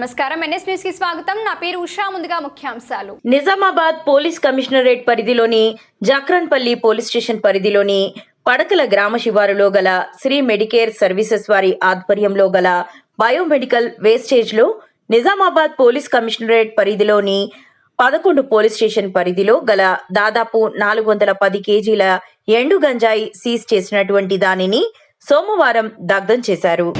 నమస్కారం. ఎన్ఎస్ న్యూస్కి స్వాగతం. నా పేరు ఉషా. ముందుగా ముఖ్యాంశాలు. నిజామాబాద్ పోలీస్ కమిషనరేట్ పరిధిలోని జాక్రన్పల్లి పోలీస్ స్టేషన్ పరిధిలోని పడకల గ్రామ శివారులో గల శ్రీ మెడికేర్ సర్వీసెస్ వారి ఆధ్వర్యంలో గల బయోమెడికల్ వేస్టేజ్లో నిజామాబాద్ పోలీస్ కమిషనరేట్ పరిధిలోని పదకొండు పోలీస్ స్టేషన్ పరిధిలో గల దాదాపు నాలుగు వందల పది కేజీల ఎండు గంజాయి సీజ్ చేసినటువంటి దానిని సోమవారం దగ్ధం చేశారు.